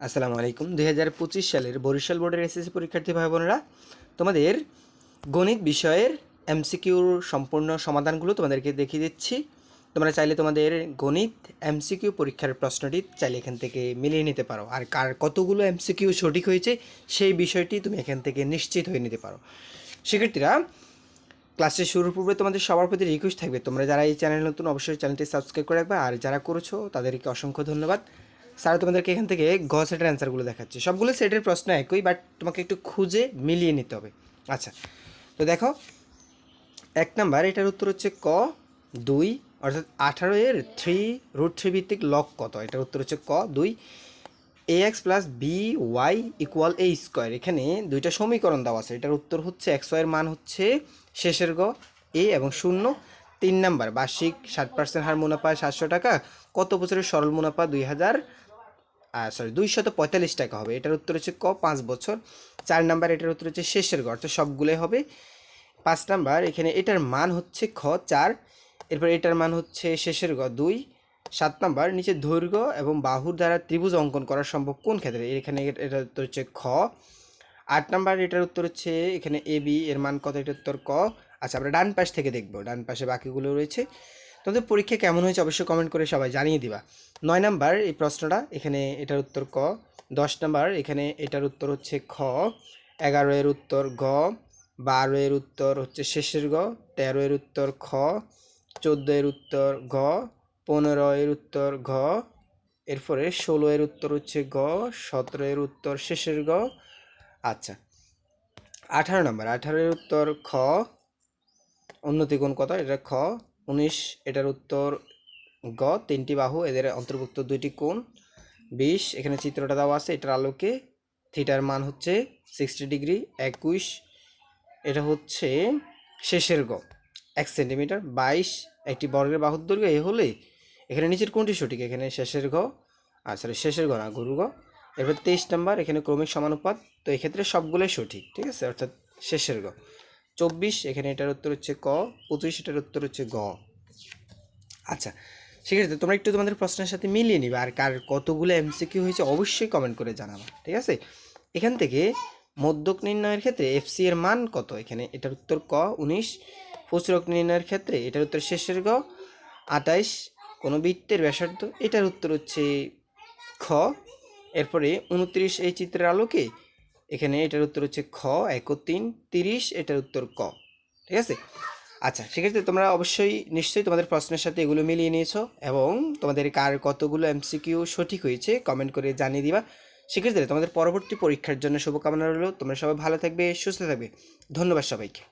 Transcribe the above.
আসসালামু আলাইকুম। দুই হাজার পঁচিশ সালের বরিশাল বোর্ডের এসএসসি পরীক্ষার্থী ভাই বোনেরা তোমাদের গণিত বিষয়ের এমসিকিউর সম্পূর্ণ সমাধানগুলো তোমাদেরকে দেখিয়ে দিচ্ছি। তোমরা চাইলে তোমাদের গণিত এমসিকিউ পরীক্ষার প্রশ্নটি চাইলে এখান থেকে মিলিয়ে নিতে পারো। আর কার কতগুলো এমসিকিউ সঠিক হয়েছে সেই বিষয়টি তুমি এখান থেকে নিশ্চিত হয়ে নিতে পারো। শিক্ষার্থীরা, ক্লাসের শুরুর পূর্বে তোমাদের সবার প্রতি রিকোয়েস্ট থাকবে। তোমরা যারা এই চ্যানেল নতুন, অবশ্যই চ্যানেলটি সাবস্ক্রাইব করে রাখবে। আর যারা করেছ, তাদেরকে অসংখ্য ধন্যবাদ। স্যার, তোমাদেরকে এখান থেকে গ সেটের অ্যান্সারগুলো দেখাচ্ছে। সবগুলো সেটের প্রশ্ন একই বাট তোমাকে একটু খুঁজে মিলিয়ে নিতে হবে। আচ্ছা তো দেখো, এক নাম্বার এটার উত্তর হচ্ছে ক, দুই, অর্থাৎ আঠারো এর থ্রি রুট থ্রি ভিত্তিক লক কত? এটার উত্তর হচ্ছে ক, দুই A X plus B Y equal A square এখানে দুইটা সমীকরণ দেওয়া আছে। এটার উত্তর হচ্ছে এক্স ওয়াইয়ের মান হচ্ছে শেষের গ এ এবং শূন্য। তিন নাম্বার বার্ষিক ষাট পার্সেন্ট হার মুনাফা সাতশো টাকা, কত বছরের সরল মুনাফা? দুই হাজার সরি দুইশত পঁয়তাল্লিশ টাকা হবে। এটার উত্তর হচ্ছে ক, পাঁচ বছর। চার নাম্বার, এটার উত্তর হচ্ছে শেষের গ তো সবগুলোই হবে। পাঁচ নাম্বার, এখানে এটার মান হচ্ছে খ, চার। এরপর এটার মান হচ্ছে শেষের গ দুই। সাত নাম্বার, নিচে দৈর্ঘ্য এবং বাহুর দ্বারা ত্রিভুজ অঙ্কন করা সম্ভব কোন ক্ষেত্রে? এখানে এটার উত্তর হচ্ছে খ। আট নাম্বার, এটার উত্তর হচ্ছে এখানে এ, বি, এর মান কত? এটার উত্তর ক। আচ্ছা আমরা ডান পাশ থেকে দেখব। ডান পাশে বাকিগুলো রয়েছে। তোমাদের পরীক্ষা কেমন হয়েছে অবশ্যই কমেন্ট করে সবাই জানিয়ে দিবা। নয় নাম্বার এই প্রশ্নটা, এখানে এটার উত্তর ক। দশ নাম্বার, এখানে এটার উত্তর হচ্ছে খ। এগারো এর উত্তর গ। বারো এর উত্তর হচ্ছে শেষের গ। তেরো এর উত্তর খ। চোদ্দ এর উত্তর ঘ পনেরো এর উত্তর ঘ। এরপরে ষোলো এর উত্তর হচ্ছে গ। সতেরো এর উত্তর শেষের গ। আচ্ছা। আঠারো নম্বর, আঠারো এর উত্তর খ। উন্নতি কোণ কথা? এটা খ। উনিশ, এটার উত্তর গ, তিনটি বাহু, এদের অন্তর্ভুক্ত দুইটি কোণ। বিশ, এখানে চিত্রটা দেওয়া আছে, এটার আলোকে। থিটার মান হচ্ছে সিক্সটি ডিগ্রি, একুশ, এটা হচ্ছে শেষের গ, এক সেন্টিমিটার। বাইশ, একটি বর্গের বাহুর দৈর্ঘ্য, এ হলে এখানে নিচের কোনটি সঠিক, এখানে শেষের ঘ আর সরি শেষের ঘ না গরু এরপর তেইশ নাম্বার, এখানে ক্রমিক সমানুপাত, তো এক্ষেত্রে সবগুলোই সঠিক, ঠিক আছে? অর্থাৎ শেষের গ। চব্বিশ, এখানে এটার উত্তর হচ্ছে ক, পঁচিশ, এটার উত্তর হচ্ছে গ। আচ্ছা ঠিক সেক্ষেত্রে তোমরা একটু তোমাদের প্রশ্নের সাথে মিলিয়ে নিবে আর কার কতগুলো এমসিকিউ হয়েছে অবশ্যই কমেন্ট করে জানাবা, ঠিক আছে? এখান থেকে মধ্যক নির্ণয়ের ক্ষেত্রে এফসি এর মান কত? এখানে এটার উত্তর ক, উনিশ। ফুচরক নির্ণয়ের ক্ষেত্রে এটার উত্তর শেষের গ আটাইশ কোনো বৃত্তের ব্যাসার্ধ, এটার উত্তর হচ্ছে খ। এরপরে উনত্রিশ এই চিত্রের আলোকে এখানে এটার উত্তর হচ্ছে খ এক তিন তিরিশ, এটার উত্তর ক। ঠিক আছে? আচ্ছা সেক্ষেত্রে তোমরা অবশ্যই নিশ্চয়ই তোমাদের প্রশ্নের সাথে এগুলো মিলিয়ে নিয়েছো এবং তোমাদের কার কতগুলো এমসিকিউ সঠিক হয়েছে কমেন্ট করে জানিয়ে দিবা। সেক্ষেত্রে তোমাদের পরবর্তী পরীক্ষার জন্য শুভকামনা রইল। তোমরা সবাই ভালো থাকবে, সুস্থ থাকবে। ধন্যবাদ সবাইকে।